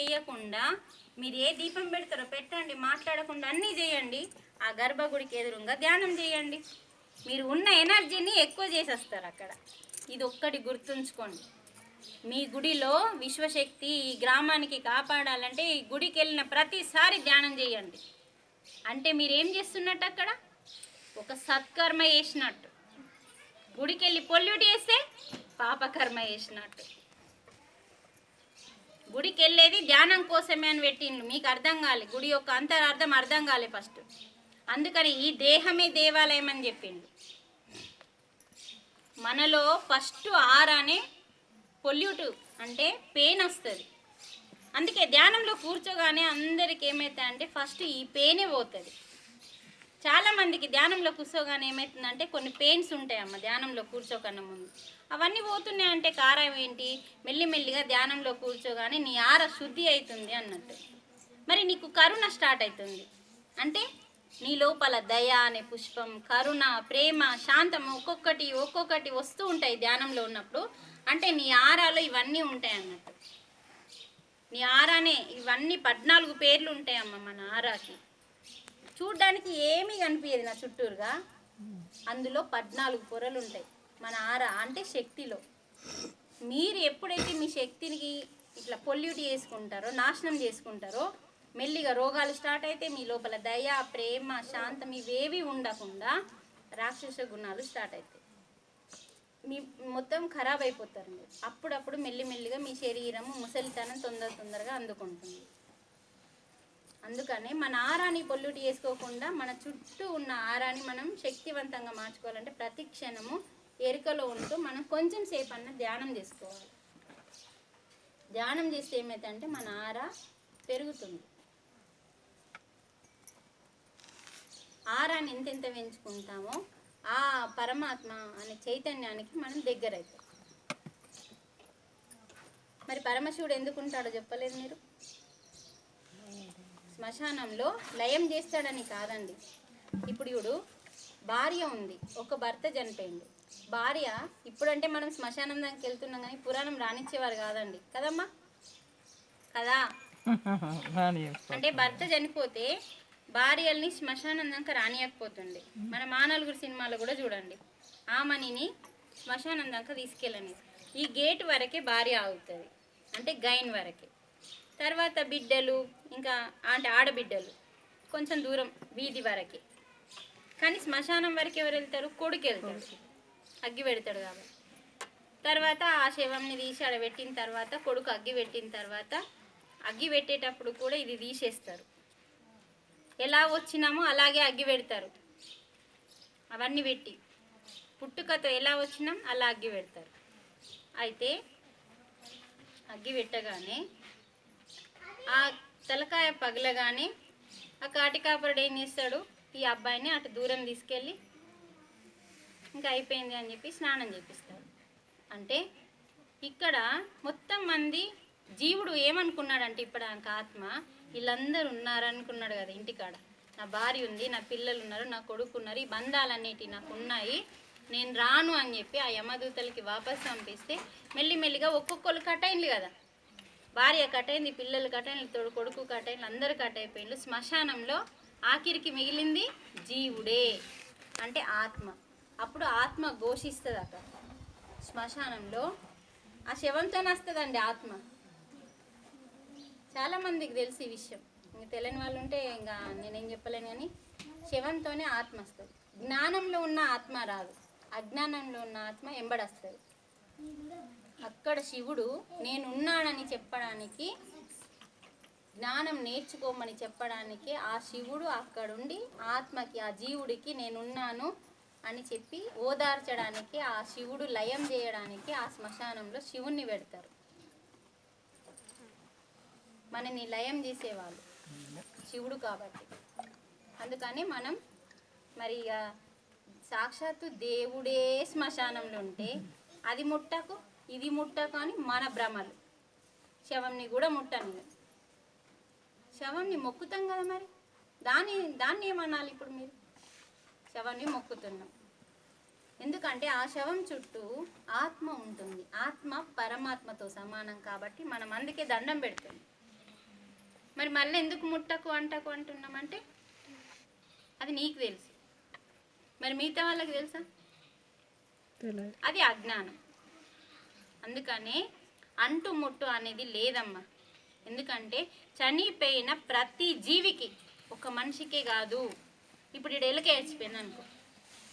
చేయకుండా మీరు ఏ దీపం పెడతారో పెట్టండి మాట్లాడకుండా అన్నీ చేయండి. ఆ గర్భగుడికి ఎదురుగా ధ్యానం చేయండి. మీరు ఉన్న ఎనర్జీని ఎక్కువ చేసేస్తారు అక్కడ. ఇది ఒక్కటి గుర్తుంచుకోండి. మీ గుడిలో విశ్వశక్తి ఈ గ్రామానికి కాపాడాలంటే ఈ గుడికి వెళ్ళిన ప్రతిసారి ధ్యానం చేయండి. అంటే మీరు ఏం చేస్తున్నట్టు అక్కడ? ఒక సత్కర్మ చేసినట్టు. గుడికి వెళ్ళి పొల్యూట్ చేస్తే పాపకర్మ చేసినట్టు. గుడికి వెళ్ళేది ధ్యానం కోసమే అని పెట్టిండు మీకు అర్థం కాలే. గుడి యొక్క అంతరార్థం అర్థం కాలే ఫస్ట్. అందుకని ఈ దేహమే దేవాలయం అని చెప్పిండు మనలో ఫస్ట్ ఆరానే పొల్యూట్ అంటే పెయిన్ వస్తుంది. అందుకే ధ్యానంలో కూర్చోగానే అందరికి ఏమవుతుంది అంటే ఫస్ట్ ఈ పెయినే పోతుంది. చాలా మందికి ధ్యానంలో కూర్చోగానే ఏమవుతుందంటే కొన్ని పెయిన్స్ ఉంటాయమ్మ ధ్యానంలో కూర్చోకన్నా ముందు. అవన్నీ పోతున్నాయి అంటే కారం ఏంటి? మెల్లిమెల్లిగా ధ్యానంలో కూర్చోగానే నీ ఆర శుద్ధి అవుతుంది అన్నట్టు. మరి నీకు కరుణ స్టార్ట్ అవుతుంది అంటే నీ లోపల దయ అనే పుష్పం కరుణ ప్రేమ శాంతం ఒక్కొక్కటి ఒక్కొక్కటి వస్తూ ఉంటాయి ధ్యానంలో ఉన్నప్పుడు. అంటే నీ ఆరాలో ఇవన్నీ ఉంటాయి అన్నట్టు. నీ ఆరానే ఇవన్నీ పద్నాలుగు పేర్లు ఉంటాయమ్మ మన ఆరాకి. చూడ్డానికి ఏమీ కనిపించదు నా చుట్టూరుగా. అందులో పద్నాలుగు పొరలు ఉంటాయి. మన ఆర అంటే శక్తిలో. మీరు ఎప్పుడైతే మీ శక్తిని ఇట్లా పొల్యూట్ చేసుకుంటారో నాశనం చేసుకుంటారో మెల్లిగా రోగాలు స్టార్ట్ అయితే మీ లోపల దయ ప్రేమ శాంతం ఇవేవి ఉండకుండా రాక్షస గుణాలు స్టార్ట్ అవుతాయి. మీ మొత్తం ఖరాబ్ అయిపోతారు మీరు. అప్పుడప్పుడు మెల్లిమెల్లిగా మీ శరీరము ముసలితనం తొందర తొందరగా అందుకుంటుంది. అందుకనే మన ఆరాని పొల్యూట్ చేసుకోకుండా మన చుట్టూ ఉన్న ఆరాని మనం శక్తివంతంగా మార్చుకోవాలంటే ప్రతి క్షణము ఎరుకలో ఉంటూ మనం కొంచెం సేపు అన్న ధ్యానం చేసుకోవాలి. ధ్యానం చేస్తే ఏమైతే మన ఆరా పెరుగుతుంది. ఆరాన్ని ఎంతెంత పెంచుకుంటామో ఆ పరమాత్మ అనే చైతన్యానికి మనం దగ్గర అవుతాం మరి పరమశివుడు ఎందుకు ఉంటాడో చెప్పలేదు మీరు? శ్మశానంలో లయం చేస్తాడని కాదండి. ఇప్పుడు ఇప్పుడు భార్య ఉంది ఒక భర్త చనిపోయిండు భార్య ఇప్పుడంటే మనం శ్మశానం దానికి వెళ్తున్నాం కానీ పురాణం రానిచ్చేవారు కాదండి. కదమ్మా? కదా? అంటే భర్త చనిపోతే భార్యల్ని శ్మశానం దాకా రానియకపోతుండే. మన మానలుగురు సినిమాలో కూడా చూడండి. ఆమనిని శ్మశానం దాకా తీసుకెళ్ళని ఈ గేట్ వరకే భార్య ఆగుతుంది. అంటే గైన్ వరకే. తర్వాత బిడ్డలు ఇంకా అంటే ఆడబిడ్డలు కొంచెం దూరం వీధి వరకే. కానీ శ్మశానం వరకు ఎవరు వెళ్తారు? కొడుకు వెళ్తారు అగ్గి పెడతాడు కాబట్టి. తర్వాత ఆ శవంని తీసి ఆడ పెట్టిన తర్వాత కొడుకు అగ్గి పెట్టిన తర్వాత అగ్గి పెట్టేటప్పుడు కూడా ఇది తీసేస్తారు. ఎలా వచ్చినామో అలాగే అగ్గి పెడతారు. అవన్నీ పెట్టి పుట్టుకతో ఎలా వచ్చినాం అలా అగ్గి పెడతారు. అయితే అగ్గి పెట్టగానే ఆ తలకాయ పగలగానే ఆ కాటికాపరుడు ఏం చేస్తాడు? ఈ అబ్బాయిని అటు దూరం తీసుకెళ్ళి ఇంకా అయిపోయింది అని చెప్పి స్నానం చేపిస్తాడు. అంటే ఇక్కడ మొత్తం మంది జీవుడు ఏమనుకున్నాడంటే ఇప్పుడు ఆయనకు ఆత్మ వీళ్ళందరూ ఉన్నారనుకున్నాడు కదా ఇంటికాడ. నా భార్య ఉంది నా పిల్లలు ఉన్నారు నా కొడుకు ఉన్నారు ఈ బంధాలన్నిటి నాకు ఉన్నాయి నేను రాను అని చెప్పి ఆ యమదూతలకి వాపస్ పంపిస్తే మెల్లిమెల్లిగా ఒక్కొక్కరు కట్ అయింది కదా. భార్య కట్ పిల్లలు కట్ తోడు కొడుకు కట్ అందరు అందరూ కట్ అయిపోయిండ్రు శ్మశానంలో ఆఖరికి మిగిలింది జీవుడే అంటే ఆత్మ. అప్పుడు ఆత్మ ఘోషిస్తుంది అక్కడ శ్మశానంలో ఆ శవంతోనే వస్తుందండి ఆత్మ. చాలా మందికి తెలుసు ఈ విషయం. ఇంకా తెలియని వాళ్ళు ఉంటే ఇంకా నేనేం చెప్పలేను కానీ శవంతోనే ఆత్మ వస్తుంది. జ్ఞానంలో ఉన్న ఆత్మ రాదు. అజ్ఞానంలో ఉన్న ఆత్మ ఎంబడొస్తుంది అక్కడ శివుడు నేనున్నానని చెప్పడానికి జ్ఞానం నేర్చుకోమని చెప్పడానికి ఆ శివుడు అక్కడుండి ఆత్మకి ఆ జీవుడికి నేనున్నాను అని చెప్పి ఓదార్చడానికి ఆ శివుడు లయం చేయడానికి ఆ శ్మశానంలో శివుణ్ణి పెడతారు. మనని లయం చేసేవాళ్ళు శివుడు కాబట్టి. అందుకని మనం మరి ఇక సాక్షాత్తు దేవుడే శ్మశానంలో ఉంటే అది ముట్టకు. ఇది ముట్టకు అని మన భ్రమలు. శవంని కూడా ముట్టను శవంని మొక్కుతాం కదా మరి? దాన్ని దాన్ని ఏమనాలి ఇప్పుడు మీరు? శవాన్ని మొక్కుతున్నాం. ఎందుకంటే ఆ శవం చుట్టూ ఆత్మ ఉంటుంది. ఆత్మ పరమాత్మతో సమానం కాబట్టి మనం అందుకే దండం పెడుతుంది మరి మళ్ళీ ఎందుకు ముట్టకు అంటకు అంటున్నామంటే? అది నీకు తెలుసు. మరి మిగతా వాళ్ళకి తెలుసా? అది అజ్ఞానం. అందుకనే అంటు ముట్టు అనేది లేదమ్మా. ఎందుకంటే చనిపోయిన ప్రతి జీవికి ఒక మనిషికే కాదు. ఇప్పుడు ఇక్కడ ఎలక ఏడ్చిపోయింది అనుకో.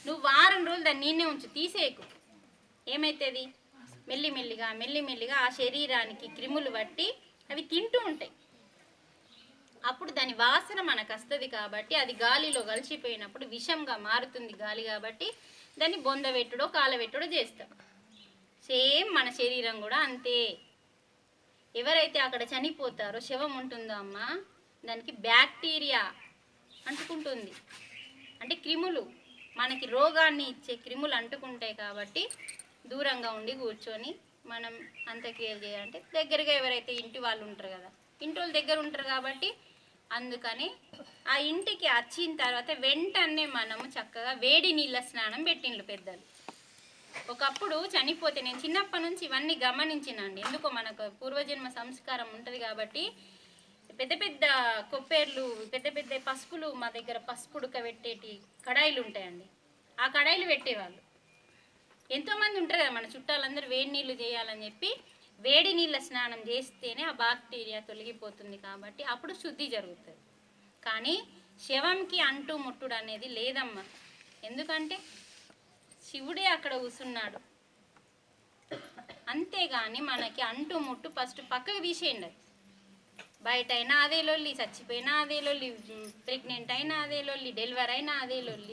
నువ్వు వారం రోజులు దాన్ని నేనే ఉంచు తీసేయకు. ఏమవుతుంది మెల్లిమెల్లిగా మెల్లిమెల్లిగా ఆ శరీరానికి క్రిములు పట్టి అవి తింటూ ఉంటాయి. అప్పుడు దాని వాసన మనకు వస్తుంది కాబట్టి అది గాలిలో కలిసిపోయినప్పుడు విషంగా మారుతుంది గాలి కాబట్టి దాన్ని బొందబెట్టుడో కాలబెట్టుడో చేస్తాం. సేమ్ మన శరీరం కూడా అంతే. ఎవరైతే అక్కడ చనిపోతారో శవం ఉంటుందో అమ్మ దానికి బ్యాక్టీరియా అంటుకుంటుంది. అంటే క్రిములు మనకి రోగాన్ని ఇచ్చే క్రిములు అంటుకుంటాయి కాబట్టి దూరంగా ఉండి కూర్చొని మనం అంత్యక్రియలు చేయాలంటే దగ్గరగా ఎవరైతే ఇంటి వాళ్ళు ఉంటారు కదా ఇంటి వాళ్ళు దగ్గర ఉంటారు కాబట్టి అందుకని ఆ ఇంటికి వచ్చిన తర్వాత వెంటనే మనము చక్కగా వేడి నీళ్ళ స్నానం పెట్టిండ్రు పెద్దలు. ఒకప్పుడు చనిపోతే నేను చిన్నప్పటి నుంచి ఇవన్నీ గమనించినండి. ఎందుకో మనకు పూర్వజన్మ సంస్కారం ఉంటుంది కాబట్టి పెద్ద పెద్ద కొప్పేర్లు పెద్ద పెద్ద పసుపులు మా దగ్గర పసుపు ఉడకబెట్టేటి కడాయిలు ఉంటాయండి. ఆ కడాయిలు పెట్టేవాళ్ళు. ఎంతోమంది ఉంటారు కదా మన చుట్టాలందరూ వేడి నీళ్ళు చేయాలని చెప్పి వేడి నీళ్ళ స్నానం చేస్తేనే ఆ బాక్టీరియా తొలగిపోతుంది కాబట్టి అప్పుడు శుద్ధి జరుగుతుంది. కానీ శవంకి అంటు ముట్టుడు అనేది లేదమ్మా. ఎందుకంటే శివుడే అక్కడ కూర్చున్నాడు అంతేగాని మనకి అంటు ముట్టు ఫస్ట్ పక్కకు తీసేయండి అది. బయట అయినా అదే లొల్లి చచ్చిపోయినా అదే లొల్లి ప్రెగ్నెంట్ అయినా అదే లొల్లి డెలివరీ అయినా అదే లొల్లి